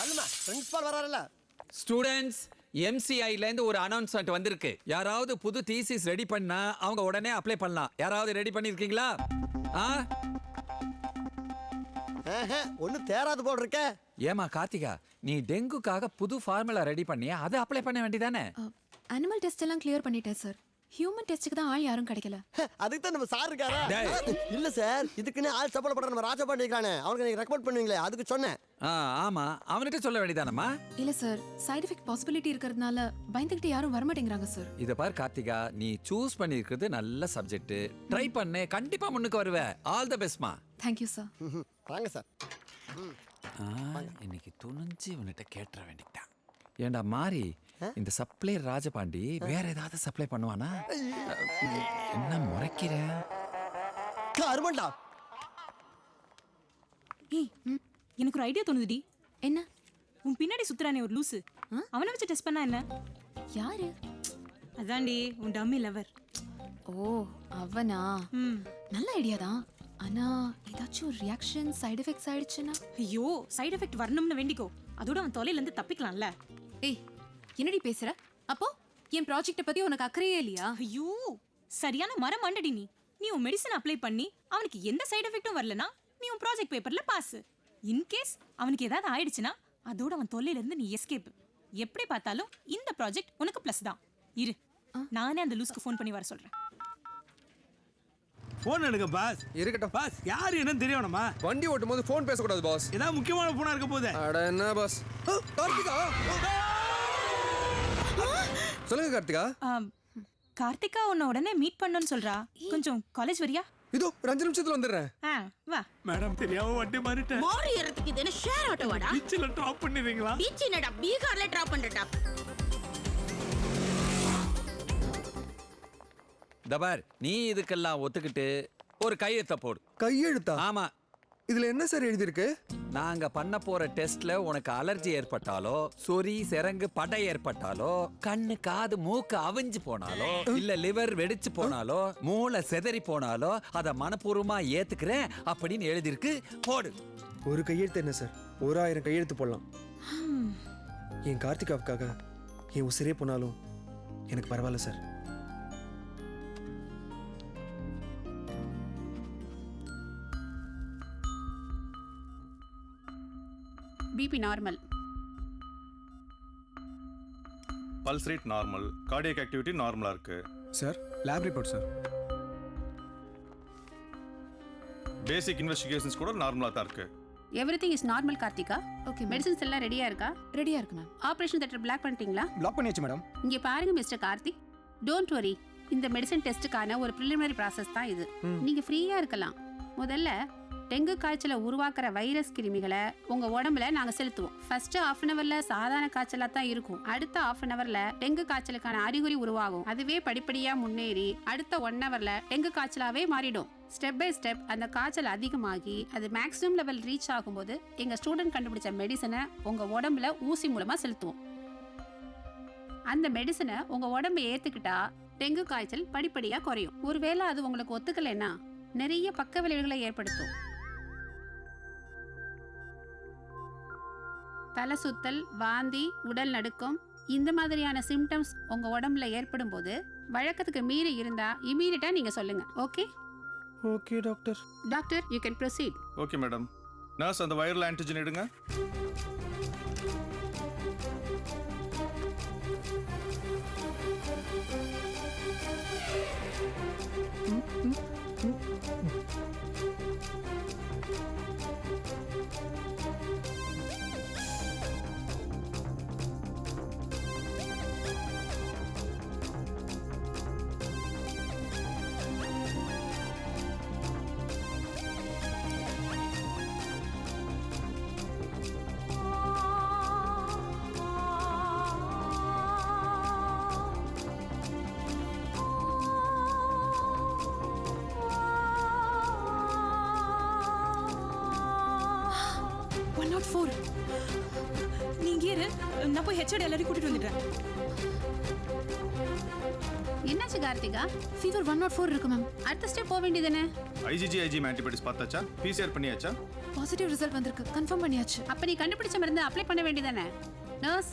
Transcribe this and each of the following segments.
சொல்லுமா principal வராருல்ல. Students எம்சிஐல இருந்து ஒரு அனௌன்ஸ்மெண்ட் வந்திருக்கு. யாராவது புது தீசிஸ் ரெடி பண்ணா அவங்க உடனே அப்ளை பண்ணலாம். யாராவது ரெடி பண்ணிருக்கீங்களா? ஆ? ஒன்றும் தேராது போல் இருக்கே ஏமா கார்த்திகா நீ டெங்குக்காக புது ஃபார்முலா ரெடி பண்ணியா? அதை அப்ளை பண்ண வேண்டியதானே? அனிமல் டெஸ்ட் எல்லாம் கிளியர் பண்ணிட்டேன் சார் ஹியூமன் டெஸ்ட்டுக்கு தான் ஆள் யாரும் கிடைக்கல. அதுக்கு தான் நம்ம சார் இருக்காரா. இல்ல சார் இதுக்குன்னு ஆள் சப்போர்ட் பண்ற நம்ம ராஜா பண்ணிருக்கானே அவனுக்கு நீங்க ரெக்கமெண்ட் பண்ணுவீங்களே அதுக்கு சொன்னேன். ஆ ஆமா. அவன்கிட்ட சொல்ல வேண்டியதானம்மா? இல்ல சார் சைடு எஃபெக்ட் பாசிபிலிட்டி இருக்கிறதுனால பயந்துகிட்டு யாரும் வரமாட்டேங்கிறாங்க சார் இத பார் கார்த்திகா நீ சூஸ் பண்ணிருக்கிறது நல்ல சப்ஜெக்ட் ட்ரை பண்ணு கண்டிப்பா முன்னுக்கு வருவ. ஆல் த பெஸ்ட்மா தேங்க்யூ சார் ம்ஹும். வாங்க சார் இன்னைக்கு துணிஞ்சு இவன்கிட்ட கேட்டுற வேண்டிட்டான் ஏண்டா மாறி இந்த சப்ளை ராஜபாண்டி வேற ஏதாவது சப்ளை பண்ணுவானா? என்ன முறைக்கிற? அருமண்டா ஏய் எனக்கு ஒரு ஐடியா தோணுதுடி. என்ன? உன் பின்னாடி சுத்துறானே ஒரு லூசு. அவனை வச்சு டெஸ்ட் பண்ணா என்ன? யாரு? அதான்டி உன் டம்மி லவர் ஓ அவனா? நல்ல ஐடியா தான். ஆனா ஏதாச்சும் ரியாக்ஷன் சைடு எஃபெக்ட்ஸ் ஆயிடுச்சுன்னா? ஐயோ சைடு எஃபெக்ட் வரணும்னு வேண்டிக்கோ. அதோட அவன் தொலைல இருந்து தப்பிக்கலாம்ல. ஏய் என்னடி பேசுற? அப்போ என் ப்ராஜெக்ட பத்தி உனக்கு அக்கறையே இல்லையா? ஐயோ சரியான மரம் மண்டடி நீ. நீ உன் மெடிசன் அப்ளை பண்ணி அவனுக்கு எந்த சைடு எஃபெக்ட்டும் வரலனா நீ உன் ப்ராஜெக்ட் பேப்பர்ல பாஸ் இன்கேஸ் அவனுக்கு ஏதாவது ஆயிடுச்சுன்னா அதோட அவன் தொல்லையில இருந்து நீ எஸ்கேப் எப்படி பார்த்தாலும் இந்த ப்ராஜெக்ட் உனக்கு ப்ளஸ் தான். இரு நானே அந்த லூஸ்க்கு ஃபோன் பண்ணி வர சொல்றேன். போன் எடுங்க பாஸ் இருக்கட்டும். பாஸ் யார் என்னன்னு தெரியணுமா வண்டி ஓட்டும் போது ஃபோன் பேசக்கூடாது பாஸ் ஏதாவது முக்கியமான போனா இருக்க போதே அட என்ன பாஸ் கார்த்திகா சொல்லுங்க கார்த்திகா. கார்த்திகா உன்னை உடனே மீட் பண்ணணும்னு சொல்றா. கொஞ்சம் காலேஜ் வரியா? இதோ அஞ்சு நிமிஷத்துல வந்துடுறேன். ஆ வா. மேடம் தெரியாம வண்டி மாறிட்டேன். மாறி ஏறதுக்கு இது என்ன ஷேர் ஆட்டோவாடா பீச்சில் ட்ராப் பண்ணிடுறீங்களா? பீச் என்னடா? பீகார்ல டிராப் பண்றடா தபார் நீ இதுக்கெல்லாம் ஒத்துக்கிட்டு ஒரு கையெழுத்த போடு. கையெழுத்தா? ஆமா இதுல என்ன சார் எழுதியிருக்கு? நாங்க பண்ண போற டெஸ்ட்ல உனக்கு அலர்ஜி ஏற்பட்டாலோ சொறி சிரங்கு படை ஏற்பட்டாலோ கண்ணு காது மூக்கு அவிஞ்சு போனாலோ இல்ல லிவர் வெடிச்சு போனாலோ மூளை செதறி போனாலோ அத மனப்பூர்வமா ஏத்துக்கிறேன் அப்படின்னு எழுதிருக்கு போடு. ஒரு கையெழுத்து என்ன சார்? ஒரு ஆயிரம் கையெழுத்து போடலாம். என் கார்த்திகாவுக்காக என் உசிரே போனாலும் எனக்கு பரவாயில்ல sir. BP normal. Pulse rate normal cardiac activity நார்மலாக இருக்கு. Sir lab report sir. Basic investigations கூட நார்மலாக தான் இருக்கு. Everything is normal Karthika. Okay medicines எல்லாம் ரெடியா இருக்கா? ரெடியா இருக்கு மேம் ஆபரேஷன் தேட்டர் பிளாக் பண்ணிட்டீங்களா? பிளாக் பண்ணியாச்சு மேடம் இங்க பாருங்க மிஸ்டர் கார்த்திக் டோன்ட் வரி இந்த மெடிசன் டெஸ்ட்டுக்கான ஒரு ப்ரிலிமினரி ப்ராசஸ் தான் இது. நீங்க ஃப்ரீயா இருக்கலாம். முதல்ல டெங்கு காய்ச்சலை உருவாக்குற வைரஸ் கிருமிகளை உங்க உடம்புல நாங்க செலுத்துவோம். ஃபர்ஸ்ட் ஹாஃப் அன் அவர்ல சாதாரண காய்ச்சலா தான் இருக்கும். அடுத்த ஹாஃப் அன் அவர்ல டெங்கு காய்ச்சலுக்கான அறிகுறி உருவாகும். அதுவே படிப்படியா முன்னேறி அடுத்த ஒன் அவர்ல டெங்கு காய்ச்சலாவே மாறிடும். ஸ்டெப் பை ஸ்டெப் அந்த காய்ச்சல் அதிகமாகி அது மேக்ஸிமம் லெவல் ரீச் ஆகும்போது எங்க ஸ்டூடெண்ட் கண்டுபிடிச்ச மெடிசனை உங்க உடம்புல ஊசி மூலமா செலுத்துவோம். அந்த மெடிசனை உங்க உடம்பு ஏத்துக்கிட்டா டெங்கு காய்ச்சல் படிப்படியா குறையும். ஒருவேளை அது உங்களுக்கு ஒத்துக்கலைன்னா நிறைய பக்க விளைவுகளை ஏற்படுத்தும். தலை சுத்தல் வாந்தி உடல் நடுக்கம் இந்த மாதிரியான சிம்டம்ஸ் உங்க உடம்புல ஏற்படும் போது வழக்கத்துக்கு மீறி இருந்தா இமீடியட்டா நீங்க சொல்லுங்க. Okay okay doctor doctor you can proceed okay madam nurse அந்த வைரல் ஆன்டிஜன் எடுங்க. ஃபோர் நீங்க இரு. நான் போய் ஹெச்ஓடி எல்லாரையும் கூட்டிட்டு வந்துடுறேன். என்னாச்சு Karthika? Fever one nought four இருக்கு மேம் அடுத்த ஸ்டெப் போக வேண்டியதுதானே? ஐஜிஜி ஐஜிஎம் ஆன்டிபாடிஸ் பார்த்தாச்சா? பிசிஆர் பண்ணியாச்சா? பாசிட்டிவ் ரிசல்ட் வந்திருக்கு. கன்ஃபார்ம் பண்ணியாச்சு. அப்ப நீ கண்டுபிடிச்ச மருந்து அப்ளை பண்ண வேண்டியதானே நர்ஸ்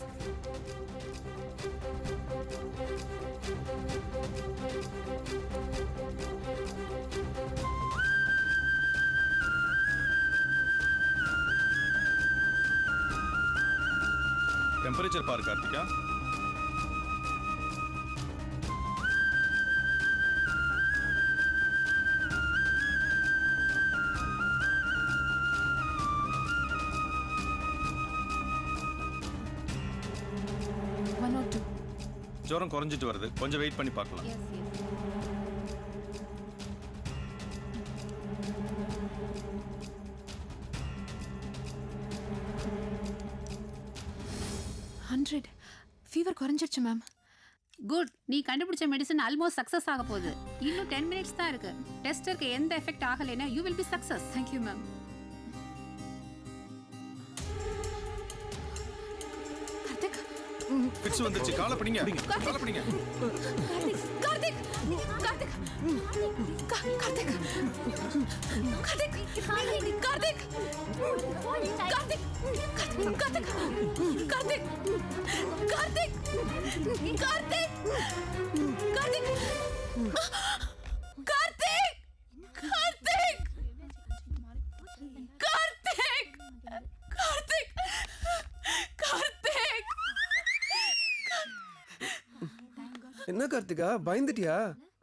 டெம்பரேச்சர் பாரு கார்த்திகா. ஜுரம் குறைஞ்சிட்டு வருது. கொஞ்சம் வெயிட் பண்ணி பார்க்கலாம். ஹண்ட்ரட் ஃபீவர் குறைஞ்சிருச்சு மேம் குட் நீ கண்டுபிடிச்ச மெடிசன் ஆல்மோஸ்ட் சக்சஸ் ஆக போகுது. இன்னும் டென் மினிட்ஸ் தான் இருக்கு. டெஸ்டருக்கு எந்த எஃபெக்ட் ஆகலைன்னா you will be success thank you ma'am fits வந்துச்சு காலை பிடிங்க காலை பிடிங்க கார்த்திக் கார்த்திக் கார்த்திக் கார்த்திக் கார்த்திக் கார்த்திக் கார்த்திக் கார்த்திக் கார்த்திக் கார்த்திக் கார்த்திக் கார்த்திக் என்ன கார்த்திகா பயந்துட்டியா?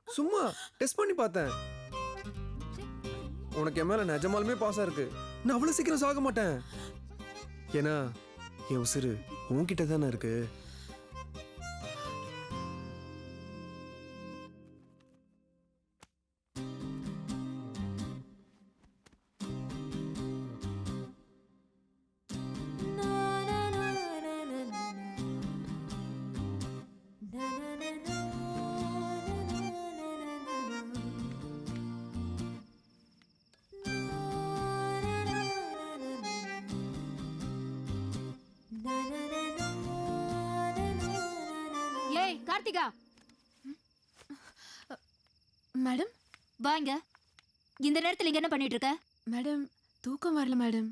சும்மா டெஸ்ட் பண்ணி பார்த்தேன். உனக்கு என் மேல நிஜமாலுமே பாசா இருக்கு. நான் அவ்வளவு சீக்கிரம் சாக மாட்டேன். ஏன்னா என் உசுறு உன்கிட்ட தானே இருக்கு. கார்த்திகா. மேடம்? வாங்க. இந்த நேரத்துல இங்க என்ன பண்ணிட்டு இருக்க மேடம் தூக்கம் வரல மேடம்.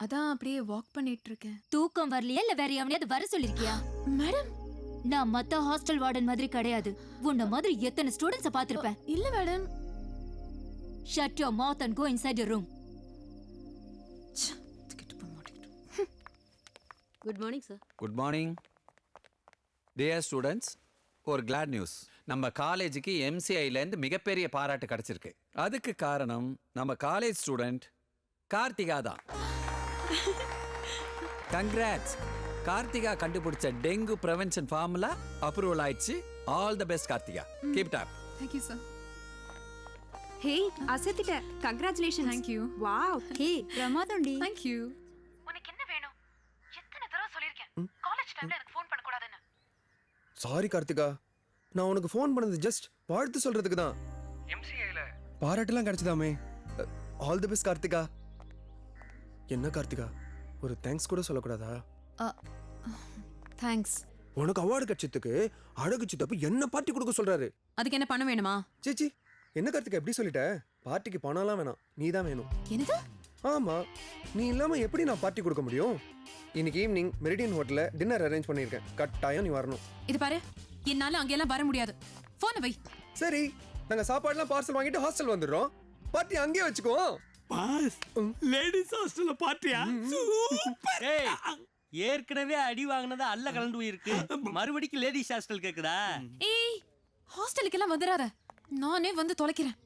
அதான் அப்படியே வாக் பண்ணிட்டு இருக்கேன் தூக்கம் வரலையா இல்ல வேற எவனையாவது வர சொல்லிருக்கியா? மேடம்! நான் மத்த ஹாஸ்டல் வார்டன் மாதிரி கிடையாது. உன்ன மாதிரி எத்தனை ஸ்டூடெண்ட்ஸ பாத்திருப்பேன் இல்ல madam. Shut your mouth and go inside your room good morning sir good morning dear students ஒரு கிளாட் நியூஸ் நம்ம காலேஜுக்கு எம்சிஐலேருந்து மிகப்பெரிய பாராட்டு கிடைச்சிருக்கு. அதுக்கு காரணம் நம்ம காலேஜ் ஸ்டூடெண்ட் கார்த்திகா தான். கங்க்ராட்ஸ் கார்த்திகா கண்டுபிடிச்ச டெங்கு ப்ரிவென்ஷன் ஃபார்முலா அப்ரூவல் ஆயிடுச்சு. All the best Karthika. Keep top thank you sir hey அசத்திட்ட congratulation thank you wow hey பிரமாதம்டி. Thank you உனக்கு என்ன வேணும் எத்தனை தடவை சொல்லிருக்கேன் காலேஜ் டைம்ல எனக்கு ஃபோன் பண்ண கூடாதுன்னு சாரி கார்த்திகா நான் உனக்கு ஃபோன் பண்ணது ஜஸ்ட் வாழ்த்து சொல்றதுக்கு தான். பாராட்டுலாம் கிடைச்சதாமே. ஆல் தி பெஸ்ட் கார்த்திகா என்ன கார்த்திகா ஒரு தேங்க்ஸ் கூட சொல்லக்கூடாதா? தேங்க்ஸ் உனக்கு அவார்டு கிடைச்சதுக்கு அழகு சித்தப்பு என்ன பார்ட்டி கொடுக்க சொல்றாரு? அதுக்கு என்ன பண்ண வேணுமா? சேச்சி என்ன கார்த்திகா எப்படி சொல்லிட்ட? பார்ட்டிக்கு பணம்லாம் வேணாம். நீ தான் வேணும். என்னது? ஆமா நீ இல்லாம எப்படி நான் பார்ட்டி கொடுக்க முடியும்? இன்னைக்கு ஈவினிங் மெரிடியன் ஹோட்டல்ல டின்னர் அரேஞ்ச் பண்ணியிருக்கேன். கட்டாயம் நீ வரணும். இது பாரு என்னால அங்கெல்லாம் வர முடியாது. போன வை. சரி நாங்க சாப்பாடுலாம் பார்சல் வாங்கிட்டு ஹாஸ்டல் வந்துடுறோம். பார்ட்டி அங்கேயே வச்சுக்குவோம். பாஸ் லேடிஸ் ஹாஸ்டல்ல பாத்தியா சூப்பர் ஏற்கனவே அடி வாங்கினது அல்ல கலந்து போயிருக்கு. மறுபடிக்கும் லேடிஸ் ஹாஸ்டல் கேக்குதா? ஏய் ஹாஸ்டலுக்கு எல்லாம் வந்துடாத. நானே வந்து தொலைக்கிறேன்.